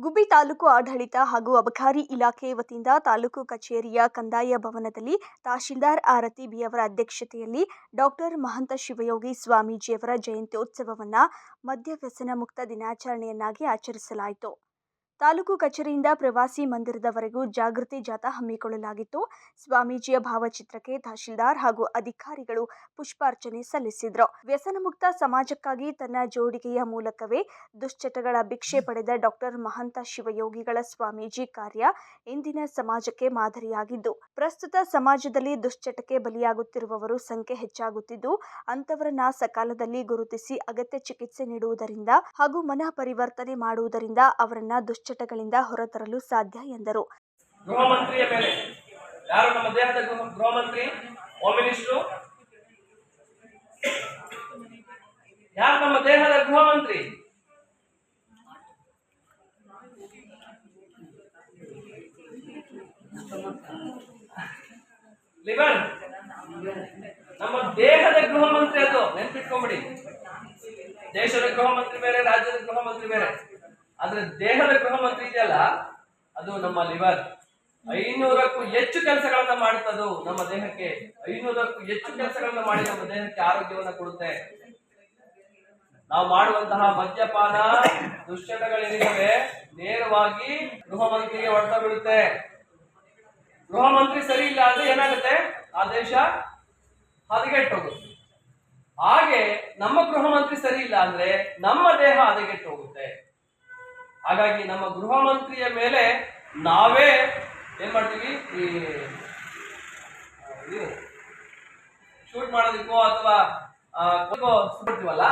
ಗುಬ್ಬಿ ತಾಲೂಕು ಆಡಳಿತ ಹಾಗೂ ಅಬಕಾರಿ ಇಲಾಖೆ ವತಿಯಿಂದ ತಾಲೂಕು ಕಚೇರಿಯ ಕಂದಾಯ ಭವನದಲ್ಲಿ ತಹಶೀಲ್ದಾರ್ ಆರತಿ ಬಿ ಅವರ ಅಧ್ಯಕ್ಷತೆಯಲ್ಲಿ ಡಾಕ್ಟರ್ ಮಹಂತ ಶಿವಯೋಗಿ ಸ್ವಾಮೀಜಿಯವರ ಜಯಂತ್ಯೋತ್ಸವವನ್ನು ಮದ್ಯವ್ಯಸನ ಮುಕ್ತ ದಿನಾಚರಣೆಯನ್ನಾಗಿ ಆಚರಿಸಲಾಯಿತು. ತಾಲೂಕು ಕಚೇರಿಯಿಂದ ಪ್ರವಾಸಿ ಮಂದಿರದವರೆಗೂ ಜಾಗೃತಿ ಜಾಥಾ ಹಮ್ಮಿಕೊಳ್ಳಲಾಗಿತ್ತು. ಸ್ವಾಮೀಜಿಯ ಭಾವಚಿತ್ರಕ್ಕೆ ತಹಶೀಲ್ದಾರ್ ಹಾಗೂ ಅಧಿಕಾರಿಗಳು ಪುಷ್ಪಾರ್ಚನೆ ಸಲ್ಲಿಸಿದ್ರು. ವ್ಯಸನ ಮುಕ್ತ ಸಮಾಜಕ್ಕಾಗಿ ತನ್ನ ಜೋಡಿಗೆಯ ಮೂಲಕವೇ ದುಶ್ಚಟಗಳ ಭಿಕ್ಷೆ ಪಡೆದ ಡಾಕ್ಟರ್ ಮಹಂತ ಶಿವಯೋಗಿಗಳ ಸ್ವಾಮೀಜಿ ಕಾರ್ಯ ಇಂದಿನ ಸಮಾಜಕ್ಕೆ ಮಾದರಿಯಾಗಿದ್ದು, ಪ್ರಸ್ತುತ ಸಮಾಜದಲ್ಲಿ ದುಶ್ಚಟಕ್ಕೆ ಬಲಿಯಾಗುತ್ತಿರುವವರು ಸಂಖ್ಯೆ ಹೆಚ್ಚಾಗುತ್ತಿದ್ದು ಅಂತವರನ್ನ ಸಕಾಲದಲ್ಲಿ ಗುರುತಿಸಿ ಅಗತ್ಯ ಚಿಕಿತ್ಸೆ ನೀಡುವುದರಿಂದ ಹಾಗೂ ಮನ ಪರಿವರ್ತನೆ ಮಾಡುವುದರಿಂದ ಅವರನ್ನ ದುಶ್ಚಟಗಳಿಂದ ಹೊರತರಲು ಸಾಧ್ಯ ಎಂದರು. ಗೃಹ ಮಂತ್ರಿಯ ಮೇಲೆ ಯಾರು ನಮ್ಮ ದೇಹದ ಗೃಹ ಗೃಹ ಮಂತ್ರಿ ಹೋಮ್ ಮಿನಿಸ್ಟ್ರು ಯಾರು ನಮ್ಮ ದೇಹದ ಗೃಹ ಮಂತ್ರಿ ಲಿವರ್ ನಮ್ಮ ದೇಹದ ಗೃಹ ಮಂತ್ರಿ ಅದು. ನೆನ್ಪಿಟ್ಕೊಂಬಿಡಿ. ದೇಶದ ಗೃಹ ಮಂತ್ರಿ ಬೇರೆ, ರಾಜ್ಯದ ಗೃಹ ಮಂತ್ರಿ ಬೇರೆ. ಆದ್ರೆ ದೇಹದ ಗೃಹ ಮಂತ್ರಿ ಇದೆಯಲ್ಲ, ಅದು ನಮ್ಮ ಲಿವರ್ ಐನೂರಕ್ಕೂ ಹೆಚ್ಚು ಕೆಲಸಗಳನ್ನ ಮಾಡುತ್ತದು ನಮ್ಮ ದೇಹಕ್ಕೆ. ಐನೂರಕ್ಕೂ ಹೆಚ್ಚು ಕೆಲಸಗಳನ್ನ ಮಾಡಿ ನಮ್ಮ ದೇಹಕ್ಕೆ ಆರೋಗ್ಯವನ್ನ ಕೊಡುತ್ತೆ. ನಾವು ಮಾಡುವಂತಹ ಮದ್ಯಪಾನ ದುಶ್ಚಟಗಳೇನಿವೆ ನೇರವಾಗಿ ಗೃಹ ಮಂತ್ರಿಗೆ ಹೊಡೆತ ಬೀಳುತ್ತೆ. ಗೃಹ ಮಂತ್ರಿ ಸರಿ ಇಲ್ಲ ಅಂದ್ರೆ ಏನಾಗುತ್ತೆ? ಆ ದೇಶ ಹದಗೆಟ್ಟು ಹೋಗುತ್ತೆ ಹಾಗೆ ನಮ್ಮ ಗೃಹ ಮಂತ್ರಿ ಸರಿ ಇಲ್ಲ ಅಂದ್ರೆ ನಮ್ಮ ದೇಹ ಹದಗೆಟ್ಟು ಹಾಗಾಗಿ ನಮ್ಮ ಗೃಹ ಮಂತ್ರಿಯ ಮೇಲೆ ನಾವೇ ಏನು ಮಾಡ್ತೀವಿ ಈ ಶೂಟ್ ಮಾಡೋದಕ್ಕೋ ಅಥವಾ ಕೊಡ್ತೀವಲ್ಲ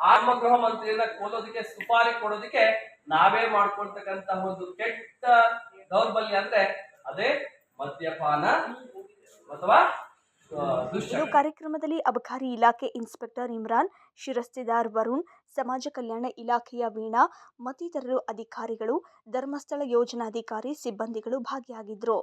ಆ ನಮ್ಮ ಗೃಹ ಮಂತ್ರಿಯನ್ನ ಕೊಲ್ಲೋದಕ್ಕೆ ಸುಪಾರಿ ಕೊಡೋದಕ್ಕೆ ನಾವೇ ಮಾಡ್ಕೊಳ್ತಕ್ಕಂತಹ ಒಂದು ಕೆಟ್ಟ ದೌರ್ಬಲ್ಯ ಅಂದ್ರೆ ಅದೇ ಮದ್ಯಪಾನ. ದುಶ್ಚಟ ಕಾರ್ಯಕ್ರಮದಲ್ಲಿ ಅಬಕಾರಿ ಇಲಾಖೆ ಇನ್ಸ್ಪೆಕ್ಟರ್ ಇಮ್ರಾನ್, ಶಿರಸ್ತೆದಾರ್ ವರುಣ್, ಸಮಾಜ ಕಲ್ಯಾಣ ಇಲಾಖೆಯ ವೀಣಾ, ಮತ್ತಿತರರು ಅಧಿಕಾರಿಗಳು, ಧರ್ಮಸ್ಥಳ ಯೋಜನಾಧಿಕಾರಿ ಸಿಬ್ಬಂದಿಗಳು ಭಾಗಿಯಾಗಿದ್ದರು